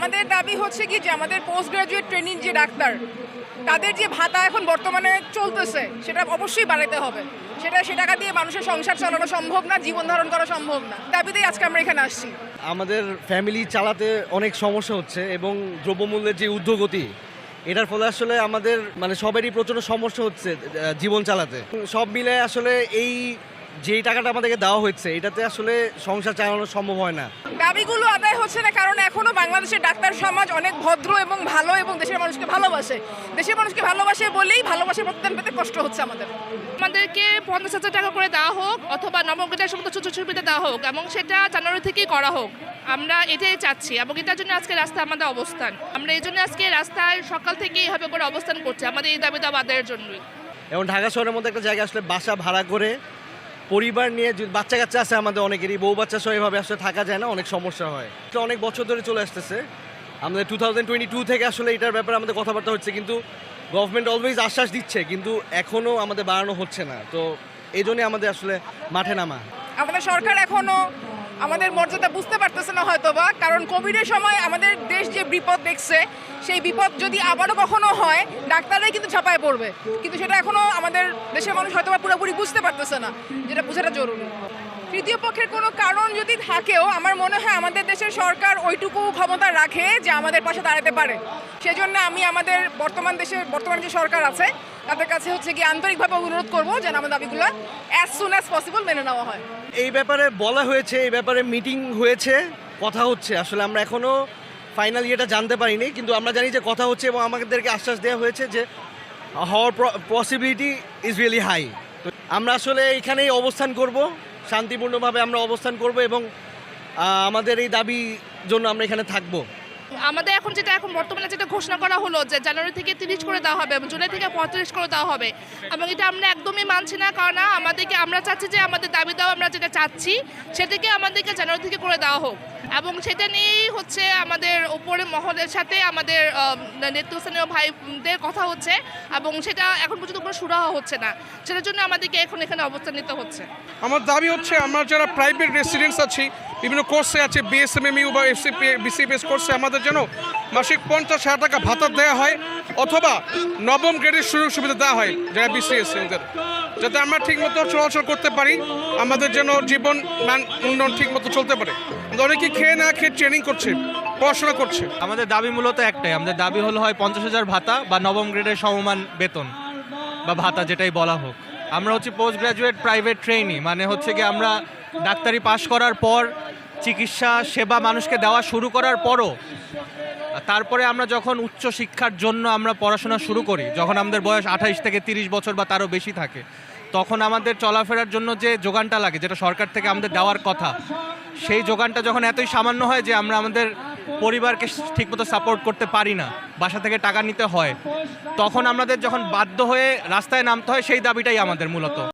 আমাদের দাবি হচ্ছে কি যে আমাদের পোস্ট গ্রাজুয়েট ট্রেনিং যে ডাক্তার, তাদের যে ভাতা এখন বর্তমানে চলতেছে, সেটা অবশ্যই বাড়াতে হবে। সেটা সে টাকা দিয়ে মানুষের সংসার চালানো সম্ভব না, জীবন ধারণ করা সম্ভব না। দাবিতেই আজকে আমরা এখানে আসছি। আমাদের ফ্যামিলি চালাতে অনেক সমস্যা হচ্ছে এবং দ্রব্যমূল্যের যে ঊর্ধ্বগতি, এটার ফলে আসলে আমাদের মানে সবারই প্রচণ্ড সমস্যা হচ্ছে জীবন চালাতে। সব মিলে আসলে এই যেই টাকাটা আমাদেরকে দেওয়া হচ্ছে এটাতে আসলে সংসার চালানো সম্ভব হয় না। দাবিগুলো আদায় হচ্ছে না কারণ এখনও বাংলাদেশের ডাক্তার সমাজ অনেক ভদ্র এবং ভালো এবং দেশের মানুষকে ভালোবাসে। দেশের মানুষকে ভালোবাসে বলেই ভালোবাসে প্রত্যান পেতে কষ্ট হচ্ছে আমাদের। আমাদেরকে পঞ্চাশ হাজার টাকা করে দেওয়া হোক অথবা নবগ্রেডের সমস্ত সুযোগ সুবিধা দেওয়া হোক এবং সেটা জানুয়ারি থেকেই করা হোক। আমরা এটাই চাচ্ছি এবং এটার জন্য আজকে রাস্তায় আমাদের অবস্থান। আমরা এই জন্য আজকে রাস্তায় সকাল থেকে এইভাবে করে অবস্থান করছি আমাদের এই দাবি দাবা আদায়ের জন্যই। এবং ঢাকা শহরের মধ্যে একটা জায়গা আসলে বাসা ভাড়া করে পরিবার নিয়ে বাচ্চা কাচ্চা আছে আমাদের অনেকেরই, বউ বাচ্চা সহ এভাবে আসলে থাকা যায় না, অনেক সমস্যা হয়। এটা অনেক বছর ধরে চলে আসতেছে। আমাদের টু থাউজেন্ড টোয়েন্টি টু থেকে আসলে এটার ব্যাপারে আমাদের কথাবার্তা হচ্ছে, কিন্তু গভর্নমেন্ট অলওয়েজ আশ্বাস দিচ্ছে, কিন্তু এখনও আমাদের বাড়ানো হচ্ছে না। তো এই জন্যই আমাদের আসলে মাঠে নামা। আমাদের সরকার এখনও আমাদের মর্যাদা বুঝতে পারতেছে না হয়তো বা কারণ কোভিডের সময় আমাদের দেশ যে বিপদ দেখছে সেই বিপদ যদি আবারও কখনো হয়, ডাক্তাররাই কিন্তু ছাপায় পড়বে। কিন্তু সেটা এখনও আমাদের দেশের মানুষ হয়তো পুরোপুরি বুঝতে পারতেছে না, যেটা বোঝাটা জরুরি। তৃতীয় পক্ষের কোনো কারণ যদি থাকেও, আমার মনে হয় আমাদের দেশের সরকার ওইটুকু ক্ষমতা রাখে যে আমাদের পাশে দাঁড়াতে পারে। সেজন্য আমি আমাদের বর্তমান দেশের বর্তমান যে সরকার আছে, তাদের কাছে হচ্ছে কি আন্তরিকভাবে অনুরোধ করব যেন আমাদের দাবিগুলো অ্যাজ সুন অ্যাজ পসিবল মেনে নেওয়া হয়। এই ব্যাপারে বলা হয়েছে, এই ব্যাপারে মিটিং হয়েছে, কথা হচ্ছে। আসলে আমরা এখনও ফাইনাল ইয়েটা জানতে পারিনি, কিন্তু আমরা জানি যে কথা হচ্ছে এবং আমাদেরকে আশ্বাস দেওয়া হয়েছে যে হওয়ার পসিবিলিটি ইজ রিয়েলি হাই তো আমরা আসলে এখানেই অবস্থান করব, শান্তিপূর্ণভাবে আমরা অবস্থান করব এবং আমাদের এই দাবি জন্য আমরা এখানে থাকব। আমাদের এখন যেটা এখন বর্তমানে যেটা ঘোষণা করা হলো যে জানুয়ারি থেকে তিরিশ করে দেওয়া হবে এবং জুলাই থেকে পঁয়ত্রিশ করে দেওয়া হবে। এবং এটা আমরা একদমই মানছি না, কারণ আমাদেরকে আমরা চাচ্ছি যে আমাদের দাবি দাও আমরা যেটা চাচ্ছি সেটাকে আমাদেরকে জানুয়ারি থেকে করে দেওয়া হোক। এবং সেটা নিয়েই হচ্ছে আমাদের উপরে মহলের সাথে আমাদের নেতৃস্থানীয় ভাইদের কথা হচ্ছে এবং সেটা এখন পর্যন্ত কোনো সুরাহা হচ্ছে না। সেটার জন্য আমাদেরকে এখন এখানে অবস্থান নিতে হচ্ছে। আমার দাবি হচ্ছে আমরা যারা প্রাইভেট রেসিডেন্টস আছি বিভিন্ন কোর্সে আছে বিএসএমএমইউ বা এফসিপি বিসিপিএস কোর্সে আমাদের যেন মাসিক পঞ্চাশ হাজার টাকা ভাতা দেওয়া হয় অথবা নবম গ্রেডের সুযোগ সুবিধা দেওয়া হয় যারা বিসিএস ওদের, যাতে আমরা ঠিকমতো চলাচল করতে পারি, আমাদের যেন জীবন মান উন্নয়ন ঠিকমতো চলতে পারে। অনেকে খেয়ে না খেয়ে ট্রেনিং করছে, পড়াশোনা করছে। আমাদের দাবি মূলত একটাই, আমাদের দাবি হলো হয় পঞ্চাশ হাজার ভাতা বা নবম গ্রেডের সমমান বেতন বা ভাতা যেটাই বলা হোক। আমরা হচ্ছে পোস্ট গ্রাজুয়েট প্রাইভেট ট্রেনি মানে হচ্ছে কি আমরা ডাক্তারি পাশ করার পর চিকিৎসা, সেবা মানুষকে দেওয়া শুরু করার পরও, তারপরে আমরা যখন উচ্চ শিক্ষার জন্য আমরা পড়াশোনা শুরু করি, যখন আমাদের বয়স আঠাইশ থেকে তিরিশ বছর বা তারও বেশি থাকে, তখন আমাদের চলাফেরার জন্য যে যোগানটা লাগে, যেটা সরকার থেকে আমাদের দেওয়ার কথা, সেই যোগানটা যখন এতই সামান্য হয় যে আমরা আমাদের পরিবারকে ঠিকমতো সাপোর্ট করতে পারি না, বাসা থেকে টাকা নিতে হয়, তখন আমাদের যখন বাধ্য হয়ে রাস্তায় নামতে হয়, সেই দাবিটাই আমাদের মূলত।